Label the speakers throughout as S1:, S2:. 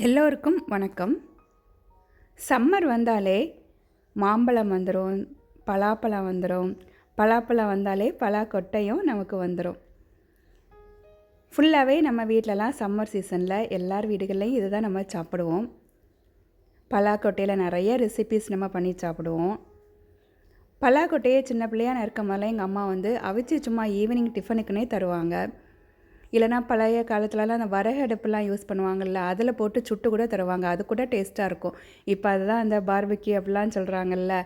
S1: எல்லோருக்கும் வணக்கம். சம்மர் வந்தாலே மாம்பழம் வந்துடும் பலாப்பழம் வந்துடும் பலாப்பழம் வந்தாலே பலாக்கொட்டையும் நமக்கு வந்துடும் ஃபுல்லாகவே நம்ம வீட்டிலலாம் சம்மர் சீசனில் எல்லார் வீடுகள்லையும் இதுதான் நம்ம சாப்பிடுவோம். பலாக்கொட்டையில் நிறைய ரெசிபீஸ் நம்ம பண்ணி சாப்பிடுவோம். பலாக்கொட்டையை சின்ன பிள்ளையாக இருக்க முதல்ல எங்கள் அம்மா வந்து அவிச்சு சும்மா ஈவினிங் டிஃபனுக்குன்னே தருவாங்க. இல்லைனா பழைய காலத்துலலாம் அந்த வரகு அடுப்புலாம் யூஸ் பண்ணுவாங்கள்ல அதில் போட்டு சுட்டு கூட தருவாங்க. அது கூட டேஸ்ட்டாக இருக்கும். இப்போ அதுதான் அந்த பார்பிக்யூ அப்படிலாம் சொல்கிறாங்கல்ல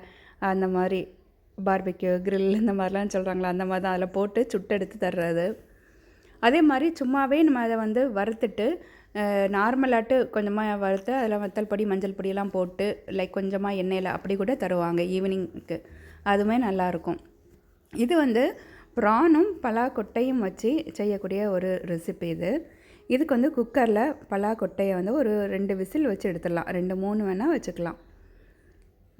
S1: அந்த மாதிரி பார்பிக்யூ கிரில் இந்த மாதிரிலாம் சொல்கிறாங்களா அந்த மாதிரி தான் அதில் போட்டு சுட்டு எடுத்து தர்றது. அதே மாதிரி சும்மாவே நம்ம அதை வந்து வறுத்துட்டு நார்மலாட்டு கொஞ்சமாக வறுத்து அதில் வத்தல் பொடி மஞ்சள் பொடியெல்லாம் போட்டு லைக் கொஞ்சமாக எண்ணெயில் அப்படி கூட தருவாங்க ஈவினிங்க்கு அதுவுமே நல்லாயிருக்கும் இது வந்து ப்ரானும் பலா கொட்டையும் வச்சு செய்யக்கூடிய ஒரு ரெசிபி இது. இதுக்கு வந்து குக்கரில் பலா கொட்டையை வந்து ஒரு ரெண்டு விசில் வச்சு எடுத்துடலாம். ரெண்டு மூணு வேணால் வச்சுக்கலாம்.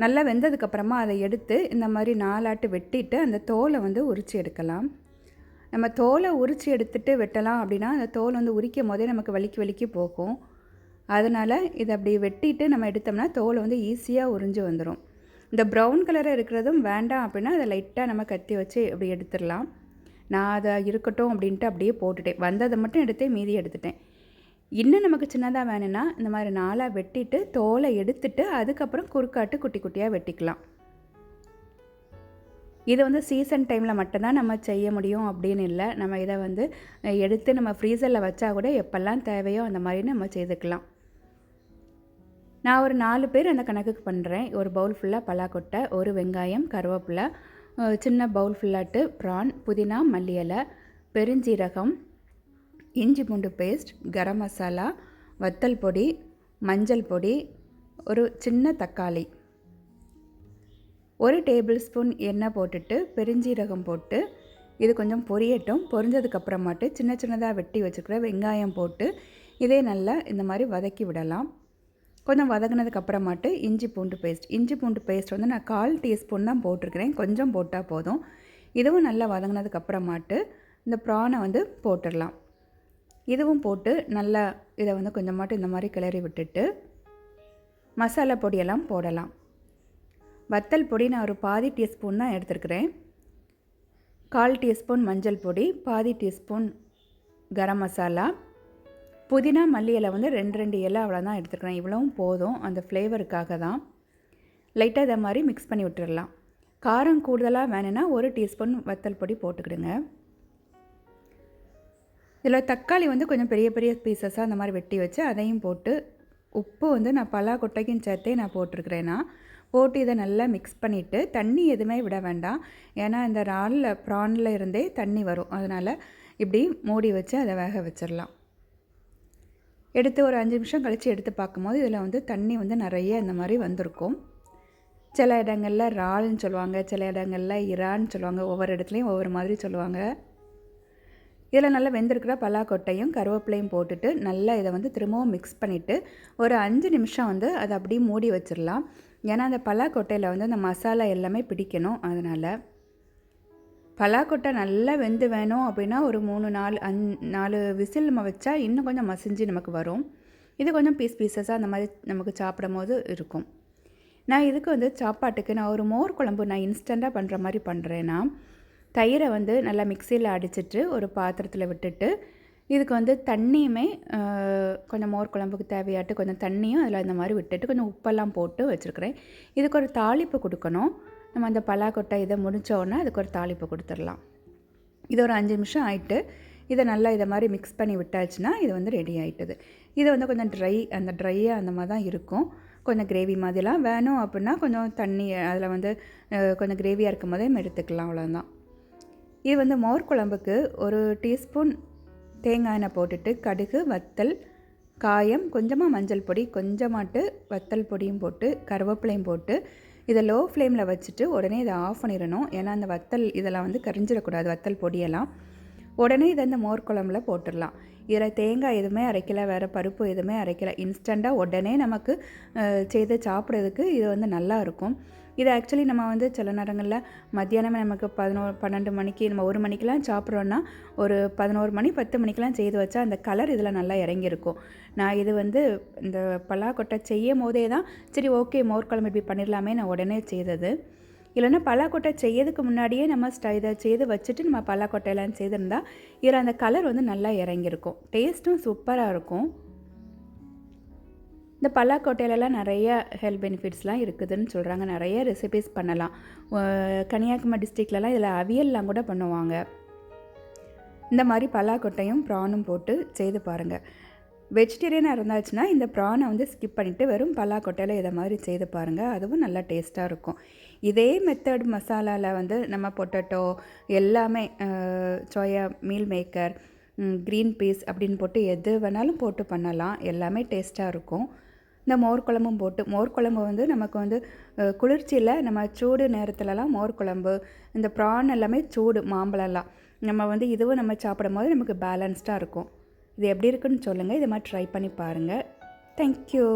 S1: நல்லா வெந்ததுக்கப்புறமா அதை எடுத்து இந்த மாதிரி நாலாட்டு வெட்டிட்டு அந்த தோலை வந்து உரித்து எடுக்கலாம். நம்ம தோலை உரித்து எடுத்துட்டு வெட்டலாம் அப்படின்னா அந்த தோல் வந்து உரிக்கும் போதே நமக்கு வலிக்கு வலிக்கு போகும். அதனால் இதை அப்படி வெட்டிட்டு நம்ம எடுத்தோம்னா தோலை வந்து ஈஸியாக உறிஞ்சு வந்துடும் இந்த ப்ரௌன் கலராக இருக்கிறதும் வேண்டாம் அப்படின்னா அதை லைட்டாக நம்ம கத்தி வச்சு அப்படி எடுத்துடலாம். நான் அதை இருக்கட்டும் அப்படின்ட்டு அப்படியே போட்டுட்டேன். வந்ததை மட்டும் எடுத்தேன் மீதி எடுத்துட்டேன். இன்னும் நமக்கு சின்னதாக வேணும்னா இந்த மாதிரி நாளாக வெட்டிட்டு தோலை எடுத்துட்டு அதுக்கப்புறம் குறுக்காட்டு குட்டி குட்டியாக வெட்டிக்கலாம். இது வந்து சீசன் டைமில் மட்டும்தான் நம்ம செய்ய முடியும் அப்படின்னு இல்லை. நம்ம இதை வந்து எடுத்து நம்ம ஃப்ரீசரில் வச்சா கூட எப்போல்லாம் தேவையோ அந்த மாதிரி நம்ம செய்துக்கலாம். நான் ஒரு நாலு பேர் அந்த கணக்குக்கு பண்ணுறேன் ஒரு பவுல் ஃபுல்லாக பலாக்கொட்டை ஒரு வெங்காயம் கருவேப்பிலை சின்ன பவுல் ஃபுல்லாட்டு ப்ரான் புதினா மல்லி இலை பெருஞ்சீரகம் இஞ்சி பூண்டு பேஸ்ட் கரம் மசாலா வத்தல் பொடி மஞ்சள் பொடி ஒரு சின்ன தக்காளி. ஒரு டேபிள் ஸ்பூன் எண்ணெய் போட்டுட்டு பெருஞ்சீரகம் போட்டு இது கொஞ்சம் பொரியட்டும். பொரிஞ்சதுக்கப்புறமாட்டு சின்ன சின்னதாக வெட்டி வச்சுக்கிற வெங்காயம் போட்டு இதே நல்லா இந்த மாதிரி வதக்கி விடலாம். கொஞ்சம் வதங்கினதுக்கு அப்புறமாட்டு இஞ்சி பூண்டு பேஸ்ட் இஞ்சி பூண்டு பேஸ்ட் வந்து நான் கால் டீஸ்பூன் தான் போட்டிருக்கிறேன். கொஞ்சம் போட்டால் போதும். இதுவும் நல்லா வதங்கினதுக்கு அப்புறமாட்டு இந்த ப்ரானை வந்து போட்டுடலாம். இதுவும் போட்டு நல்லா இதை வந்து கொஞ்சமாட்டு இந்த மாதிரி கிளறி விட்டுட்டு மசாலா பொடியெல்லாம் போடலாம். வத்தல் பொடி நான் ஒரு பாதி டீஸ்பூன் தான் எடுத்துருக்கிறேன். கால் டீஸ்பூன் மஞ்சள் பொடி பாதி டீஸ்பூன் கரம் மசாலா புதினா மல்லி இலை வந்து ரெண்டு ரெண்டு இலை அவ்வளோதான் எடுத்துக்கிறேன் இவ்வளவும் போதும். அந்த ஃப்ளேவருக்காக தான். லைட்டாக இதை மாதிரி மிக்ஸ் பண்ணி விட்டுடலாம் காரம் கூடுதலாக வேணும்னா ஒரு டீஸ்பூன் வத்தல் பொடி போட்டுக்கிடுங்க. இதில் தக்காளி வந்து கொஞ்சம் பெரிய பெரிய பீசஸாக அந்த மாதிரி வெட்டி வச்சு அதையும் போட்டு உப்பு வந்து நான் பலா கொட்டைக்கும் சேர்த்தே நான் போட்டிருக்கிறேன்னா போட்டு இதை நல்லா மிக்ஸ் பண்ணிவிட்டு தண்ணி எதுவுமே விட வேண்டாம். ஏன்னா இந்த இறாலில் ப்ரானில் இருந்தே தண்ணி வரும். அதனால் இப்படி மூடி வச்சு அதை வேக வச்சிடலாம். எடுத்து ஒரு அஞ்சு நிமிஷம் கழித்து எடுத்து பார்க்கும்போது இதில் வந்து தண்ணி வந்து நிறைய இந்த மாதிரி வந்திருக்கும். சில இடங்களில் இறால்னு சொல்லுவாங்க சில இடங்களில் இறான்னு சொல்லுவாங்க ஒவ்வொரு இடத்துலையும் ஒவ்வொரு மாதிரி சொல்லுவாங்க. இதில் நல்லா வெந்திருக்கிற பலாக்கொட்டையும் கருவேப்பிலையும் போட்டுட்டு நல்லா இதை வந்து திரும்பவும் மிக்ஸ் பண்ணிவிட்டு ஒரு அஞ்சு நிமிஷம் வந்து அதை அப்படியே மூடி வச்சிடலாம். ஏன்னா அந்த பலாக்கொட்டையில் வந்து அந்த மசாலா எல்லாமே பிடிக்கணும். அதனால் பலாக்கொட்டை நல்லா வெந்து வேணும் அப்படின்னா ஒரு மூணு நாலு அந் நாலு விசில் நம்ம வச்சா இன்னும் கொஞ்சம் மசிஞ்சு நமக்கு வரும். இது கொஞ்சம் பீஸ் பீசஸாக அந்த மாதிரி நமக்கு சாப்பிடும் போது இருக்கும். நான் இதுக்கு வந்து சாப்பாட்டுக்கு நான் ஒரு மோர் குழம்பு நான் இன்ஸ்டண்ட்டாக பண்ணுற மாதிரி பண்ணுறேன்னா தயிரை வந்து நல்லா மிக்சியில் அடிச்சிட்டு ஒரு பாத்திரத்தில் விட்டுட்டு இதுக்கு வந்து தண்ணியுமே கொஞ்சம் மோர் குழம்புக்கு தேவையாட்டு கொஞ்சம் தண்ணியும் அதில் இந்த மாதிரி விட்டுட்டு கொஞ்சம் உப்பெல்லாம் போட்டு வச்சுருக்கிறேன். இதுக்கு ஒரு தாளிப்பு கொடுக்கணும். நம்ம அந்த பலாக்கொட்டை இதை முடிச்ச உடனே அதுக்கு ஒரு தாளிப்பு கொடுத்துடலாம். இது ஒரு அஞ்சு நிமிஷம் ஆயிட்டு இதை நல்லா இதை மாதிரி மிக்ஸ் பண்ணி விட்டாச்சுன்னா இது வந்து ரெடி ஆகிட்டுது இது வந்து கொஞ்சம் ட்ரை அந்த ட்ரையாக அந்த மாதிரி தான் இருக்கும். கொஞ்சம் கிரேவி மாதிரிலாம் வேணும் அப்படின்னா கொஞ்சம் தண்ணி அதில் வந்து கொஞ்சம் கிரேவியாக இருக்கும் போதே எடுத்துக்கலாம் அவ்வளோதான் இது வந்து மோர் குழம்புக்கு ஒரு டீஸ்பூன் தேங்காய் எண்ணெய் போட்டுட்டு கடுகு வத்தல் காயம் கொஞ்சமாக மஞ்சள் பொடி கொஞ்சமாட்டு வத்தல் பொடியும் போட்டு கருவேப்பிலையும் போட்டு இதை லோ ஃப்ளேமில் வச்சுட்டு உடனே இதை ஆஃப் பண்ணிடணும். ஏன்னா அந்த வத்தல் இதெல்லாம் வந்து கரிஞ்சிடக்கூடாது வத்தல் பொடியெல்லாம். உடனே இதை இந்த மோர் குழம்புல போட்டுடலாம். இதில் தேங்காய் எதுவுமே அரைக்கலை வேறு பருப்பு எதுவுமே அரைக்கலை. இன்ஸ்டண்ட்டாக உடனே நமக்கு செய்து சாப்பிட்றதுக்கு இது வந்து நல்லா இருக்கும். இது ஆக்சுவலி நம்ம வந்து சில நேரங்களில் மத்தியானமே நமக்கு பதினோரு பன்னெண்டு மணிக்கு நம்ம ஒரு மணிக்கெலாம் சாப்பிட்றோன்னா ஒரு பதினோரு மணி பத்து மணிக்கெலாம் செய்து வச்சா அந்த கலர் இதில் நல்லா இறங்கியிருக்கும். நான் இது வந்து இந்த பலாக்கொட்டை செய்யும் போதே தான் சரி ஓகே மோர் குழம்பு இப்படி பண்ணிடலாமே நான் உடனே செய்தது. இல்லைன்னா பலாக்கொட்டை செய்யறதுக்கு முன்னாடியே நம்ம ஸ்ட இதை செய்து வச்சுட்டு நம்ம பலாக்கொட்டையெல்லாம் செய்திருந்தால் இதில் அந்த கலர் வந்து நல்லா இறங்கியிருக்கும். டேஸ்ட்டும் சூப்பராக இருக்கும். இந்த பலாக்கொட்டையிலலாம் நிறைய ஹெல்த் பெனிஃபிட்ஸ்லாம் இருக்குதுன்னு சொல்கிறாங்க நிறைய ரெசிபிஸ் பண்ணலாம். கன்னியாகுமரி டிஸ்ட்ரிக்ட்லலாம் இதில் அவியல்லாம் கூட பண்ணுவாங்க. இந்த மாதிரி பலாக்கொட்டையும் ப்ரானும் போட்டு செய்து பாருங்கள் வெஜிடேரியனாக இருந்தாச்சுன்னா இந்த ப்ரானை வந்து ஸ்கிப் பண்ணிவிட்டு வெறும் பலாக்கொட்டையில் இதை மாதிரி செய்து பாருங்கள் அதுவும் நல்லா டேஸ்ட்டாக இருக்கும். இதே மெத்தட் மசாலாவில் வந்து நம்ம பொட்டேட்டோ எல்லாமே soya meal maker green peas அப்படின்னு போட்டு எது வேணாலும் போட்டு பண்ணலாம். எல்லாமே டேஸ்ட்டாக இருக்கும். இந்த மோர் குழம்பும் போட்டு மோர் குழம்பு வந்து நமக்கு வந்து குளிர்ச்சியில் நம்ம சூடு நேரத்துலலாம் மோர் குழம்பு இந்த ப்ரான் எல்லாமே சூடு மாம்பழம்லாம். நம்ம வந்து இதுவும் நம்ம சாப்பிடும் போது நமக்கு பேலன்ஸ்டாக இருக்கும். இது எப்படி இருக்குன்னு சொல்லுங்கள் இதை மாதிரி ட்ரை பண்ணி பாருங்கள் தேங்க்யூ